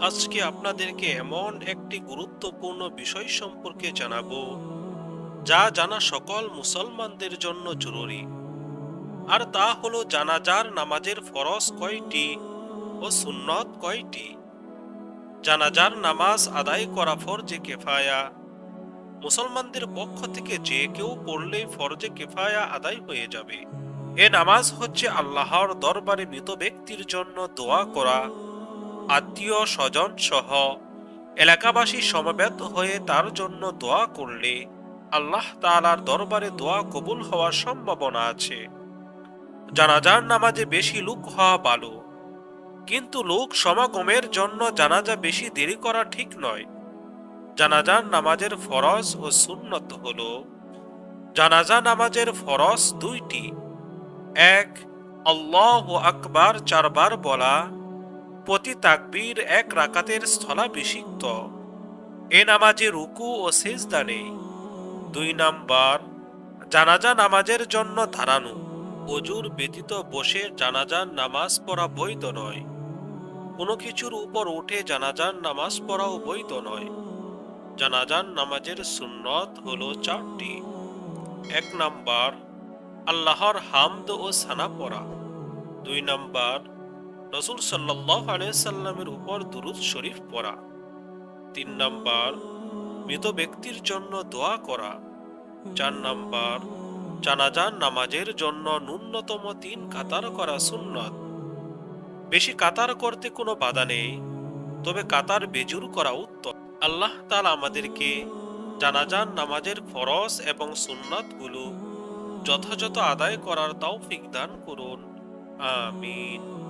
আজকে আপনাদেরকে এমন একটি গুরুত্বপূর্ণ বিষয় সম্পর্কে জানাব, যা জানা সকল মুসলমানদের জন্য জরুরি। আর তা হলো জানাজার নামাজের ফরজ কয়টি ও সুন্নত কয়টি? জানাজার নামাজ আদায় করা ফরজে কেফায়া। মুসলমানদের পক্ষ থেকে যে কেউ পড়লেই ফরজে কেফায়া আদায় হয়ে যাবে। এ নামাজ হচ্ছে আল্লাহর দরবারে মৃত ব্যক্তির জন্য দোয়া করা। আত্মীয় স্বজন সহ এলাকাবাসী সমবেত হয়ে তার জন্য দোয়া করলে আল্লাহ তাআলার দরবারে দোয়া কবুল হওয়ার সম্ভাবনা আছে। জানাজার নামাজে বেশি লোক হওয়া ভালো। কিন্তু লোক সমাগমের জন্য জানাজা বেশি দেরি করা ঠিক নয়। জানাজার নামাজের ফরজ ও সুন্নত হল। জানাজা নামাজের ফরজ দুইটি। এক, আল্লাহ আকবার চারবার বলা, প্রতি তাকবীর এক রাকাতের স্থলাভিষিক্ত। এ নামাজে রুকু ও সেজদা নেই। দুই নাম্বার, জানাজা নামাজের জন্য দাঁড়ানো অজুর ব্যতীত বসে জানাজার নামাজ পড়া বৈধ নয়। কোনো কিছুর উপর উঠে জানাজার নামাজ পড়াও বৈধ নয়। জানাজার নামাজের সুন্নত হলো চারটি। এক নাম্বার আল্লাহর হামদ ও সানা পড়া। দুই নম্বর, রসুল সাল্লাহ সাল্লামের উপর দুরুদ শরীফ পড়া। তিন নাম্বার, মৃত ব্যক্তির জন্য দোয়া করা। চার নাম্বার জানাজান নামাজের জন্য ন্যূনতম তিন কাতার করা সুন্নত। বেশি কাতার করতে কোনো বাধা নেই, তবে কাতার বেজুর করা উত্তম। আল্লাহ তাআলা আমাদেরকে জানাজান নামাজের ফরজ এবং সুন্নাতগুলো যথাযথ আদায় করার তৌফিক দান করুন। আমিন।